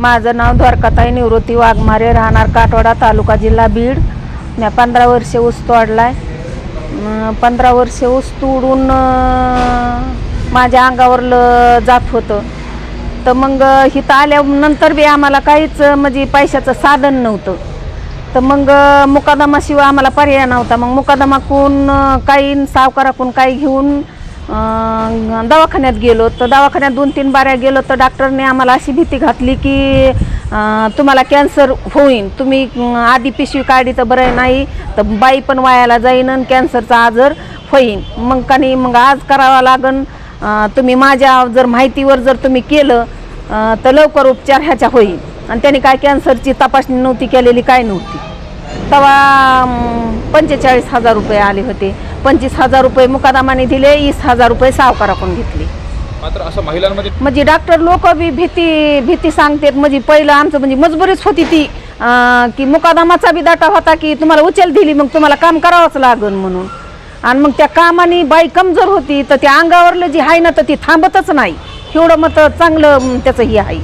माझं नाव द्वारकाताई निवृत्ती वाघमारे राहणार काटवाडा तालुका जिल्हा बीड. मी पंधरा वर्षे ऊस तोडला आहे पंधरा वर्षे ऊस तोडून माझ्या अंगावर ल- जात होतं. तर मग इथं आल्यानंतर बी आम्हाला काहीच म्हणजे पैशाचं साधन नव्हतं. तर मग मुकादमाशिवाय आम्हाला पर्याय नव्हता. मग मुकादमाकून काही सावकाराकून काही घेऊन दवाखान्यात गेलो. तर दवाखान्यात दोन तीन बाऱ्या गेलो तर डॉक्टरने आम्हाला अशी भीती घातली की तुम्हाला कॅन्सर होईन. तुम्ही आधी पिशवी काढली तर बरं नाही तर बाई पण वायाला जाईन आणि कॅन्सरचा आजार होईन. मग का नाही मग आज करावा लागन. तुम्ही माझ्या जर माहितीवर जर तुम्ही केलं तर लवकर उपचार ह्याच्या होईल आणि त्याने काय कॅन्सरची तपासणी नव्हती केलेली काय नव्हती. तेव्हा पंचेचाळीस हजार रुपये आले होते. पंचवीस हजार रुपये मुकादमाने दिले वीस हजार रुपये सावकाराकडून घेतले. मात्र असं महिलांमध्ये म्हणजे डॉक्टर लोक बी भीती भीती सांगतात. म्हणजे पहिलं आमचं म्हणजे मजबुरीच होती ती अं, की मुकादमाचा बी दाटा होता की तुम्हाला उचल दिली मग तुम्हाला काम करावंच लागन म्हणून. आणि मग त्या कामाने बाई कमजोर होती तर त्या अंगावरलं जी आहे ना तर ती थांबतच नाही. एवढं मत चांगलं अं, त्याचं हे आहे.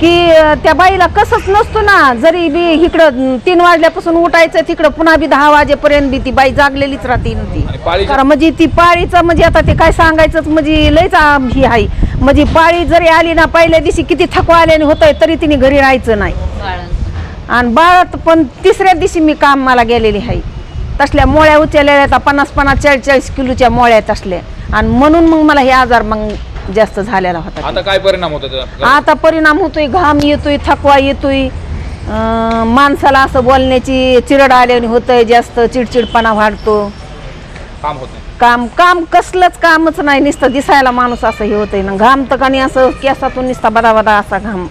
की त्या बाईला कसंच नसतो ना जरी बी इकडं तीन वाजल्यापासून उठायचं तिकडं पुन्हा बी दहा वाजेपर्यंत बी ती बाई जागलेलीच राहते ना ती. कारण म्हणजे ती पाळीचं म्हणजे आता ते काय सांगायचंच म्हणजे लयच आ- ही आहे. म्हणजे पाळी जरी आली ना पहिल्या दिवशी किती थकवा आल्याने होतंय तरी तिने घरी राहायचं नाही. आणि बाळात पण तिसऱ्या दिवशी मी काम मला गेलेली आहे. तसल्या मोळ्या उचललेल्या आता पन्नास पन्नास चाळीस चाळीस किलोच्या मोळ्या तसल्या. आणि म्हणून मग मला हे आजार मग जास्त झालेला होता आता काय परिणाम होतो त्याचा? आता परिणाम होतोय घाम येतोय थकवा येतोय. अं, माणसाला असं बोलण्याची चिरड आल्याने होतंय जास्त चिडचिडपणा वाढतो. काम होत नाही. काम काम कसलंच कामच नाही नुसतं दिसायला माणूस असं हे होतंय ना. घाम तर कणी असं केसातून नुसता बदा बदा असा घाम.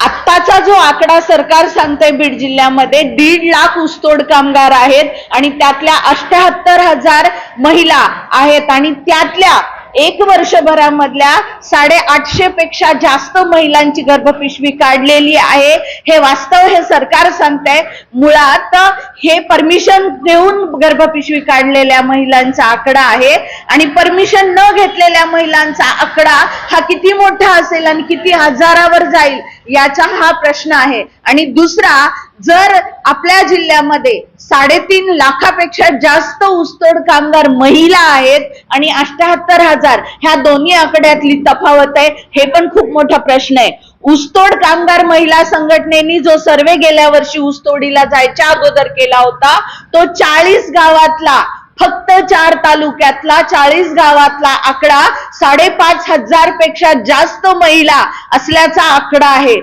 आत्ताचा जो आकडा सरकार सांगतंय बीड जिल्ह्यामध्ये दीड लाख ऊसतोड कामगार आहेत आणि त्यातल्या अष्ट्याहत्तर हजार महिला आहेत आणि त्यातल्या एक वर्षभरामधल्या साडे आठशे पेक्षा जास्त महिलांची गर्भपिशवी काढलेली आहे. हे वास्तव हे सरकार सांगतंय. मुळात हे परमिशन देऊन गर्भपिशवी काढलेल्या महिलांचा आकडा आहे. आणि परमिशन न घेतलेल्या महिलांचा आकडा हा किती मोठा असेल आणि किती हजारावर जाईल याचा हा प्रश्न आहे. आणि दुसरा जर आपल्या जिल्ह्यामध्ये साडेतीन लाखापेक्षा जास्त ऊसतोड कामगार महिला आहेत आणि अष्ट्याहत्तर हजार ह्या दोन्ही आकड्यातली तफावत आहे हे पण खूप मोठा प्रश्न आहे. ऊसतोड कामगार महिला संघटनेनी जो सर्वे गेल्या वर्षी ऊसतोडीला जायच्या अगोदर केला होता तो चाळीस गावातला फक्त चार तालुक्यातला चाळीस गावातला आकडा साडेपाच हजारपेक्षा जास्त महिला असल्याचा आकडा आहे.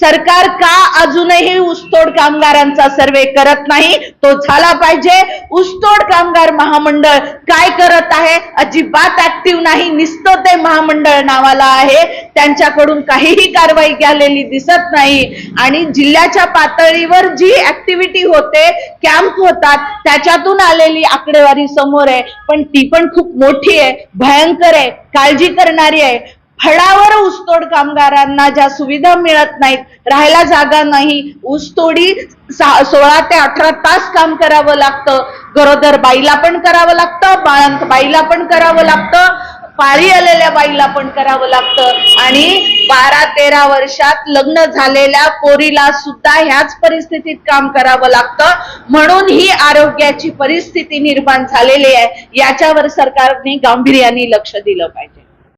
सरकार का अजूनही ऊसतोड कामगारांचा सर्वे करत नाही? तो झाला पाहिजे. ऊसतोड कामगार महामंडळ काय करत आहे? अजिबात ऍक्टिव्ह नाही. निसतं ते महामंडळ नावाला आहे. त्यांच्याकडून काहीही कारवाई केलेली दिसत नाही. आणि जिल्ह्याच्या पातळीवर जी ऍक्टिव्हिटी होते कॅम्प होतात त्याच्यातून आलेली आकडेवारी समोर आहे. पण ती पण खूप मोठी आहे. भयंकर आहे. काळजी करणारी आहे. फळावर ऊसतोड कामगारांना ज्या सुविधा मिळत नाहीत राहायला जागा नाही ऊसतोडी सोळा ते अठरा तास काम करावं लागतं. गरोदर बाईला पण करावं लागतं बाळंत बाईला पण करावं लागतं पाळी आलेल्या बाईला पण करावं लागतं. आणि बारा तेरा वर्षात लग्न झालेल्या पोरीला सुद्धा ह्याच परिस्थितीत काम करावं लागतं. म्हणून ही आरोग्याची परिस्थिती निर्माण झालेली आहे. याच्यावर सरकारने गांभीर्याने लक्ष दिलं पाहिजे.